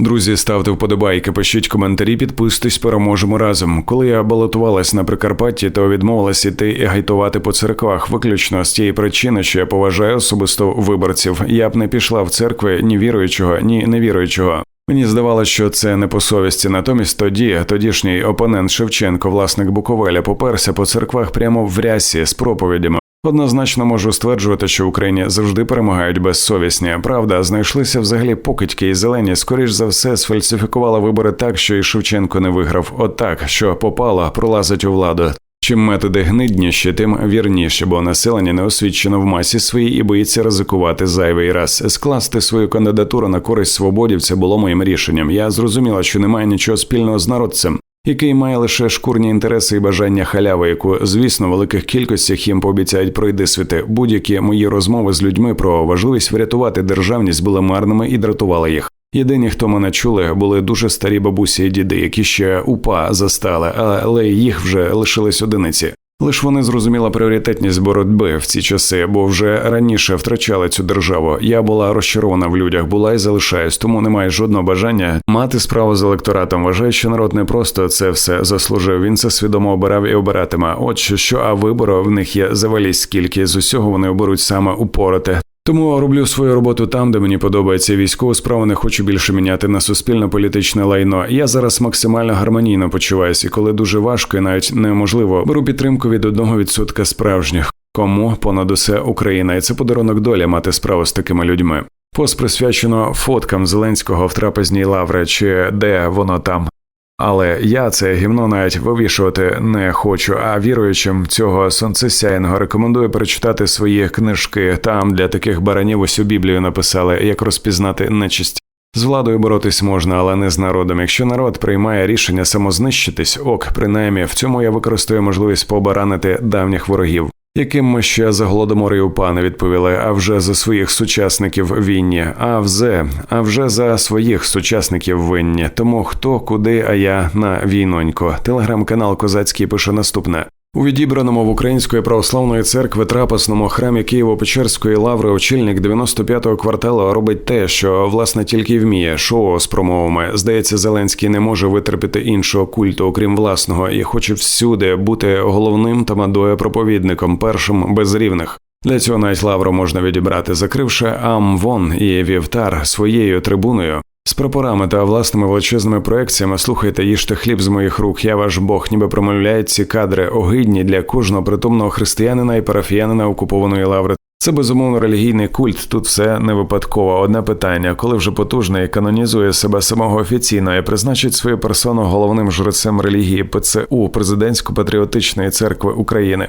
Друзі, ставте вподобайки, пишіть коментарі, підписуйтесь, переможемо разом. Коли я балотувалась на Прикарпатті, то відмовилась іти і гайтувати по церквах, виключно з тієї причини, що я поважаю особисто виборців. Я б не пішла в церкви ні віруючого, ні невіруючого. Мені здавалося, що це не по совісті. Натомість тоді тодішній опонент Шевченко, власник Буковеля, поперся по церквах прямо в рясі з проповідями. Однозначно можу стверджувати, що в Україні завжди перемагають безсовісні. Правда, знайшлися взагалі покидьки і зелені. Скоріш за все, сфальсифікували вибори так, що і Шевченко не виграв. Отак, що попало, пролазить у владу. Чим методи гнидніші, тим вірніше, бо населення не освічено в масі своїй і боїться ризикувати зайвий раз. Скласти свою кандидатуру на користь свободівця було моїм рішенням. Я зрозуміла, що немає нічого спільного з народцем. Який має лише шкурні інтереси і бажання халяви, яку, звісно, в великих кількостях їм пообіцяють пройди світи. Будь-які мої розмови з людьми про важливість врятувати державність були марними і дратували їх. Єдині, хто мене чули, були дуже старі бабусі і діди, які ще упа застали, але їх вже лишились одиниці. Лиш вони зрозуміла пріоритетність боротьби в ці часи, бо вже раніше втрачали цю державу. Я була розчарована в людях, була і залишаюсь, тому немає жодного бажання мати справу з електоратом. Вважаю, що народ не просто це все заслужив. Він це свідомо обирав і обиратиме. От що, що а вибору в них є завалість скільки з усього вони оберуть саме упороте. Тому роблю свою роботу там, де мені подобається військову справу. Не хочу більше міняти на суспільно-політичне лайно. Я зараз максимально гармонійно почуваюся, і коли дуже важко і навіть неможливо, беру підтримку від одного відсотка справжніх. Кому понад усе Україна, і це подарунок долі мати справу з такими людьми. Пост присвячено фоткам Зеленського в трапезній лаври, чи де воно там. Але я це гівно навіть вивішувати не хочу. А віруючим цього сонцесяйного рекомендую перечитати свої книжки. Там для таких баранів усю біблію написали, як розпізнати нечисть. З владою боротись можна, але не з народом. Якщо народ приймає рішення самознищитись, ок, принаймні в цьому я використовую можливість побаранити давніх ворогів. Яким ми ще за голодоморів пане відповіли, а вже за своїх сучасників винні, а вже, а вже за своїх сучасників винні. Тому хто куди, а я на війнонько. Телеграм-канал Козацький пише наступне. У відібраному в Української православної церкви трапесному храмі Києво-Печерської лаври очільник 95-го кварталу робить те, що власне тільки вміє шоу з промовами. Здається, Зеленський не може витерпіти іншого культу, окрім власного, і хоче всюди бути головним тамадою проповідником, першим без рівних. Для цього навіть лавру можна відібрати, закривши Амвон і Вівтар своєю трибуною. З прапорами та власними величезними проекціями слухайте, їжте хліб з моїх рук. Я ваш Бог, ніби промовляють ці кадри огидні для кожного притомного християнина і парафіянина окупованої лаври. Це безумовно релігійний культ. Тут все не випадково. Одне питання, коли вже потужний канонізує себе самого офіційно і призначить свою персону головним жрецем релігії ПЦУ президентсько-патріотичної церкви України.